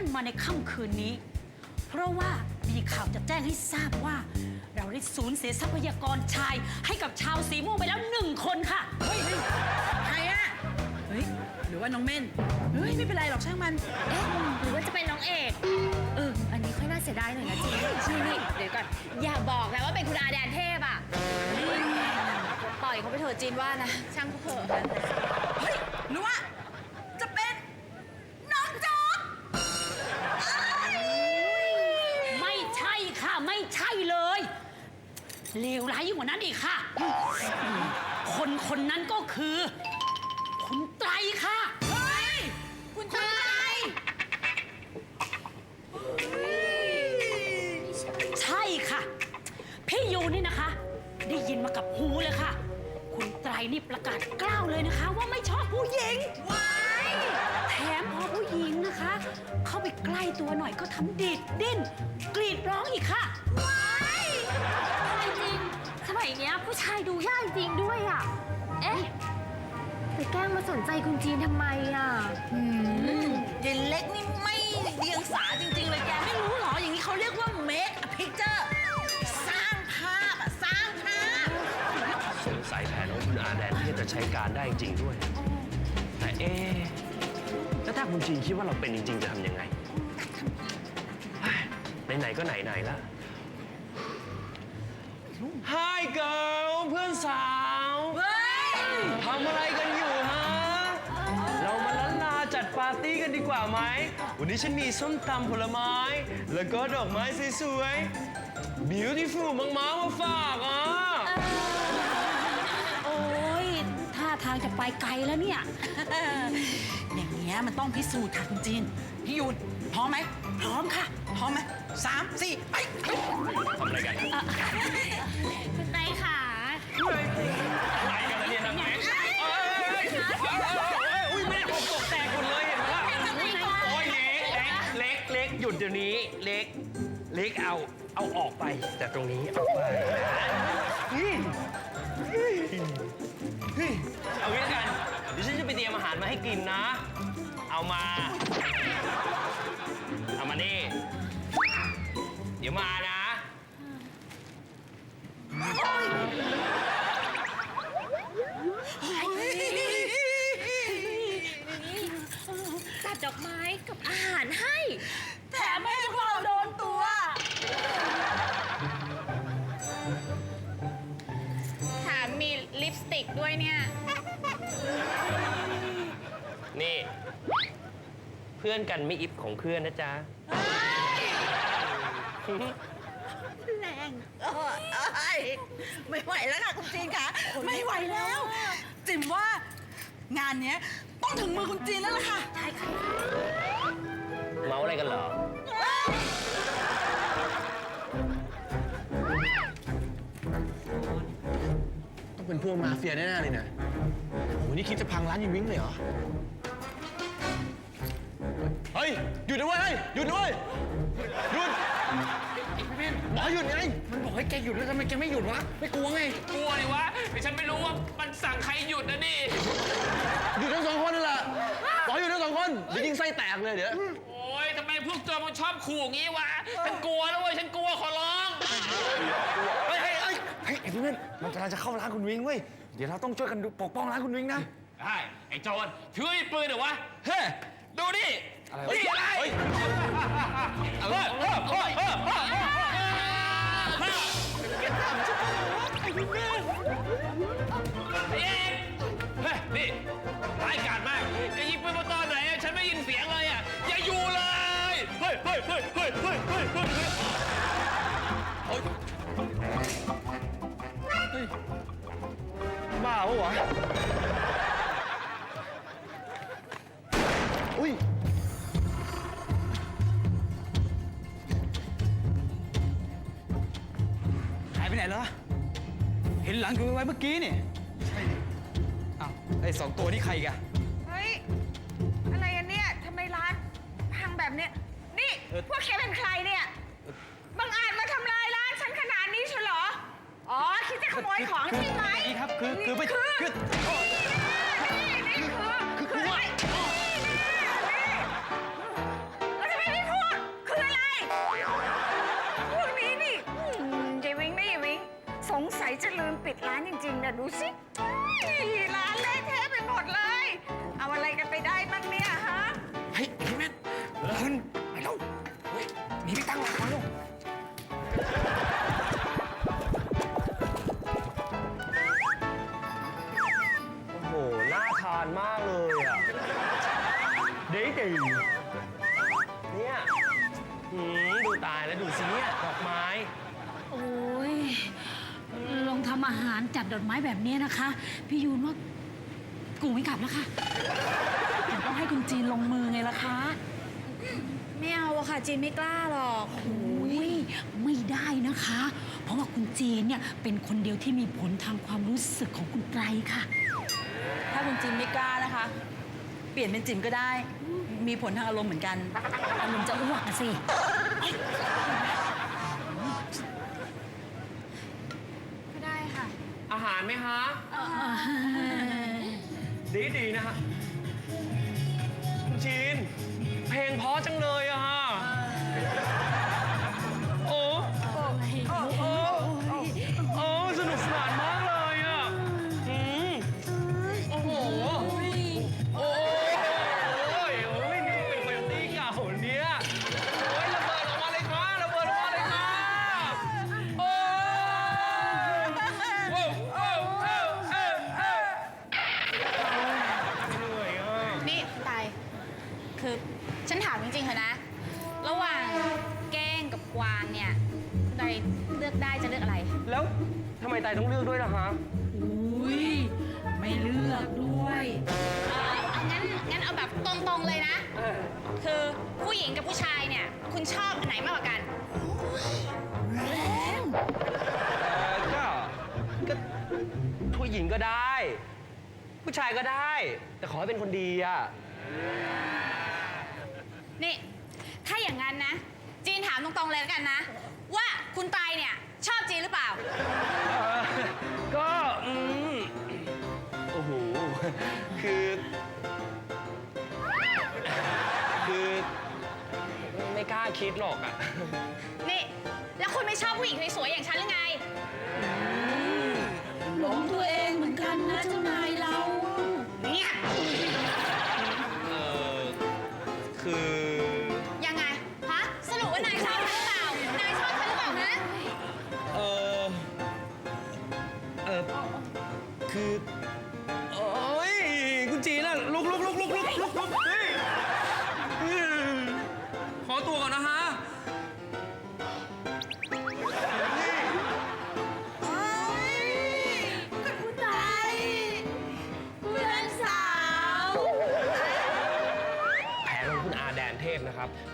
ท่านมาในค่ำคืนนี้ เพราะว่ามีข่าวจะแจ้งให้ทราบว่า เราได้สูญเสียทรัพยากรชายให้กับชาวสีม่วงไปแล้วหนึ่งคนค่ะเฮ้ยใครอะเฮ้ย หรือว่าน้องเม่น เฮ้ย ไม่เป็นไรหรอกช่างมัน เอ๊ะหรือว่าจะเป็นน้องเอก เออ อันนี้ค่อยน่าเสียดายหน่อยนะจีนี่นี่เดี๋ยวก่อน อย่าบอกนะว่าเป็นคุณอาแดนเทพอะปล่อยเขาไปเถอะจีนว่านะ ช่างเขาเถอะ เฮ้ยหรือว่า จะเป็นน้องจ๊อบ ไม่ใช่ค่ะ ไม่ใช่เลย เลวร้ายยิ่งกว่านั้นอีกค่ะ คนคนนั้นก็คือ คุณไตรค่ะ เฮ้ย คุณชายใช่ค่ะ พี่ยูนี่นะคะ ได้ยินมากับหูเลยค่ะ คุณไตรนี่ประกาศกล้าวเลยนะคะ ว่าไม่ชอบผู้หญิงว้ายแถมพอผู้หญิงนะคะ เข้าไปใกล้ตัวหน่อยก็ทำดีดดิ้นกรีดร้องอีกค่ะ ผู้ชายดูยากจริงด้วยอะ เอ๊ะไปแกล้งมาสนใจคุณจีนทำไมอะเย็นเล็กนี่ไม่เดียงสาจริงๆเลยแกไม่รู้เหรอ อย่างนี้เขาเรียกว่า make a picture สร้างภาพอะสร้างภาพ สงสัยแผนของคุณอาแดนเทพจะใช้การได้จริงด้วย แต่เอ๊ะแล้วถ้าคุณจีนคิดว่าเราเป็นจริงๆจะทำยังไงเฮ้ยไหนๆก็ไหนๆแล้ว Hi girl เพื่อน สาวเฮ้ยทำอะไรกันอยู่ฮะ เรามาล้านลาจัดปาร์ตี้กันดีกว่าไหม วันนี้ฉันมีส้มตำผลไม้ แล้วก็ดอกไม้สวยๆ beautiful มากๆมาฝากอะ โอ้ยท่าทางจะไปไกลแล้วเนี่ย อย่างเงี้ยมันต้องพิสูจน์ค่ะคุณจีน พี่ยูนพร้อมไหม พร้อมค่ะ พร้อมไหมสามสี่ไป ทำอะไรกัน คุณไตรค่ะ ไหนกันล้วเนี่ยทำไงเอ้ยเอ้ยเอ้ยเอ้ยอุ้ยแม่ผมตกแตกหมดเลยเห็นไหมล่ะโอ้ยเล็กเล็กเล็กหยุดเดี๋ยวนี้เล็กเล็กเอาเอาออกไปจากตรงนี้เอาไปเฮ้ยเฮ้ยเฮ้ยเอางี้ละกันเดี๋ยวฉันจะไปเตรียมอาหารมาให้กินนะ เอามา เอามานี่ เดี๋ยวมานะ จัดดอกไม้กับอาหารให้ แถมให้พวกเราโดนตัว แถมมีลิปสติกด้วยเนี่ย นี่ เพื่อนกันไม่อิฟของเพื่อนนะจ๊ะ แรงเอ้ ยไม่ไหวแล้วค่ะคุณจีนค่ะ ไม่ไหวแล้ว จิมว่างานเนี้ยต้องถึงมือคุณจีนแล้วล่ะค่ะใช่ค่ะเมาอะไรกันเหรอ ต้องเป็นพวกมาเฟียแน่ๆเลยนะโหนี่คิดจะพังร้านยูวิ้งเลยเหรอ เฮ้ย หยุดนะเว้ยเฮ้ยหยุดนะเว้ยหยุดบอกให้หยุดไง มันบอกให้แกหยุดแล้วทำไมแกไม่หยุดวะ ไม่กลัวไง กลัวดิวะแต่ฉันไม่รู้ว่ามันสั่งใครหยุดนะนี่หยุดทั้งสองคนนั่นแหละบอกให้หยุดทั้งสองคนเดี๋ยวยิงไส้แตกเลยเดี๋ยว โอ้ยทำไมพวกโจรมันชอบขู่อย่างงี้วะฉันกลัวแล้วเว้ยฉันกลัวขอร้องเฮ้ยเฮ้ยเฮ้ยเฮ้ยไอ้พี่เม่นมันกำลังจะเข้าร้านคุณวิ้งเว้ย เดี๋ยวเราต้องช่วยกันดูปกป้องร้านคุณวิ้งนะใช่ไอ้โจรถือไอ้ปืนเหรอวะเฮ้ยดูดิาปะวะอุ้ย หายไปไหนแล้วเห็นหลังอยู่ไว้เมื่อกี้นี่ ใช่อ้าวไอ้สองตัวนี่ใครอีกันเฮ้ย อะไรกันเนี่ยทำไมร้านพังแบบเนี้ย นี่ พวกแกเป็นใครเนี่ยบังอาจมา อ๋อ คิดจะขโมยของใช่ไหม นี่ครับคือคือไม่คือ เด็กดีเนี่ยหืมดูตายแล้วดูสิเนี่ยดอกไม้ โอ้ยลองทำอาหารจัดดอกไม้แบบนี้นะคะ พี่ยูนว่ากูไม่กลับแล้วค่ะต้องให้คุณจีนลงมือไงล่ะคะไม่เอาอะค่ะจีนไม่กล้าหรอกโอ้ยไม่ได้นะคะ เพราะว่าคุณจีนเนี่ยเป็นคนเดียวที่มีผลทางความรู้สึกของคุณไตรค่ะ ถ้าคุณจีนไม่กล้านะคะ เปลี่ยนเป็นจิมก็ได้ มีผลทางอารมณ์เหมือนกัน อารมณ์จะอ้วกอะสิ ก็ได้ค่ะ อาหารไหมฮะ ดีดีนะฮะคุณจีน เพลงเพราะจังเลย คือฉันถามจริงๆเถอะนะ ระหว่างแก้งกับกวางเนี่ยใดเลือกได้จะเลือกอะไร แล้วทำไมไตายต้องเลือกด้วยล่ะฮะอุ้ยไม่เลือกด้วย เอ่องั้นงั้นเอาแบบตรงๆเลยนะคือผู้หญิงกับผู้ชายเนี่ย คุณชอบอันไหนมากกว่ากัน เอ่อก็ก็ผู้หญิงก็ได้ ผู้ชายก็ได้ แต่ขอให้เป็นคนดีอะ นี่ ถ้าอย่างนั้นนะ จีนถามตรงๆเลยแล้วกันนะ ว่าคุณไตรเนี่ย ชอบจีนหรือเปล่า เอ่อก็อืมโอ้โห คือ คือ ไม่กล้าคิดหรอกอะ นี่ แล้วคุณไม่ชอบผู้หญิงสวยๆอย่างฉันหรือไง หลงตัวเองเหมือนกันนะเจ้านายเรา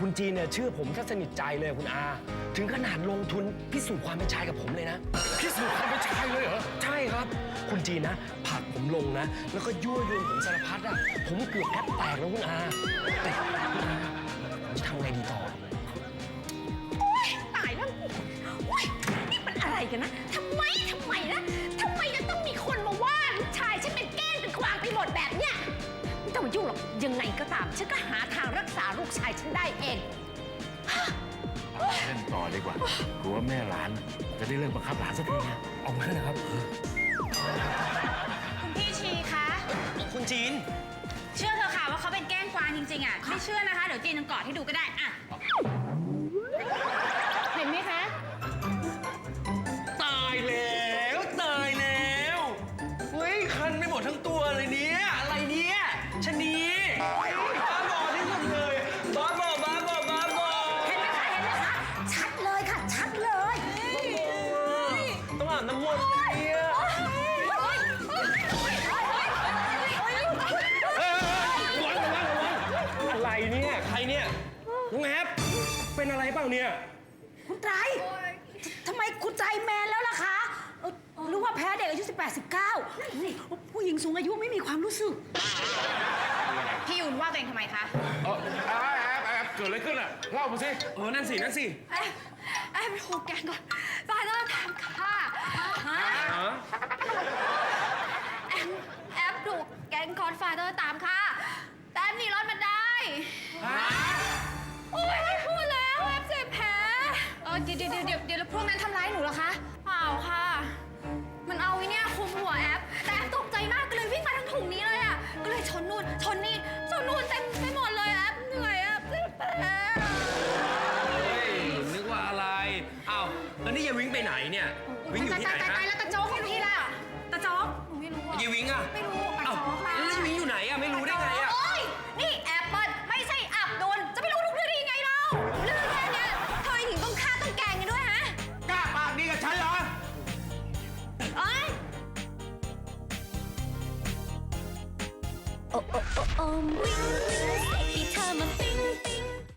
ครับคุณจีนเนี่ยเชื่อผมถ้าสนิทใจเลยคุณอา ถึงขนาดลงทุนพิสูจน์ความเป็นชายกับผมเลยนะ พิสูจน์ความเป็นชายเลยเหรอ ใช่ครับ คุณจีนนะผลักผมลงนะ แล้วก็ยั่วยวนผมสารพัดอะผมเกือบแอปแตกแล้วคุณอาแต่คุณอาผมจะทำไงดีต่อตายแล้วโอ๊ยนี่มันอะไรกันนะทำไมทำไมนะทำไมจะต้องมีคนมาว่าลูกชายฉันเป็นแกล้งเป็นควางไปหมดแบบเนี้ยไม่ต้องมายุ่งหรอกยังไงก็ตาม ฉันก็หาทางรักษา ลูกชายฉันได้เอง เล่นต่อดีกว่ากลัวแม่หลาน จะได้เลิกบังคับหลานสักทีนะออกมาเลยครับ คุณพี่ชีคะ คุณจีน เชื่อเธอะค่ะว่าเขาเป็นแกล้งกวางจริงๆอะ ไม่เชื่อนะคะ เดี๋ยวจีนจะกอดให้ดูก็ได้อะ เล่าเนี่ย คุณไตรทำไมคุณใจแมนแล้วล่ะคะเอ่อหรือว่าแพ้เด็กอายุ18 19ผู้หญิงสูงอายุไม่มีความรู้สึก พี่ยุนว่าตัวเองทำไมคะเออแอบแอบแอบเกิดอะไรขึ้นอะ เล่ามาสิ เออ นั่นสิ นั่นสิแอบแอบถูกแกงก่อนฟาเดอร์ทำค่ะฮะฮะแอบแอบถูกแกงคอนฟาเดอร์ตาม เออเดี๋ยวเดี๋ยวเดี๋ยวเดี๋ยวพวกนั้นทำร้ายหนูเหรอคะ เปล่าค่ะ มันเอาไอ้เนี่ยคุมหัวแอป แต่แอปตกใจมากก็เลยวิ่งมาทางถุงนี้เลยอะ ก็เลยชนนู่นชนนี่ชนนู่นเต็มไปหมดเลยแอปเหนื่อยแอปเจ็บแผลเฮ้ยนึกว่าอะไร อ้าวแล้วนี่ยายวิ้งไปไหนเนี่ย วิ้งอยู่ที่ไหนตายตายฮะ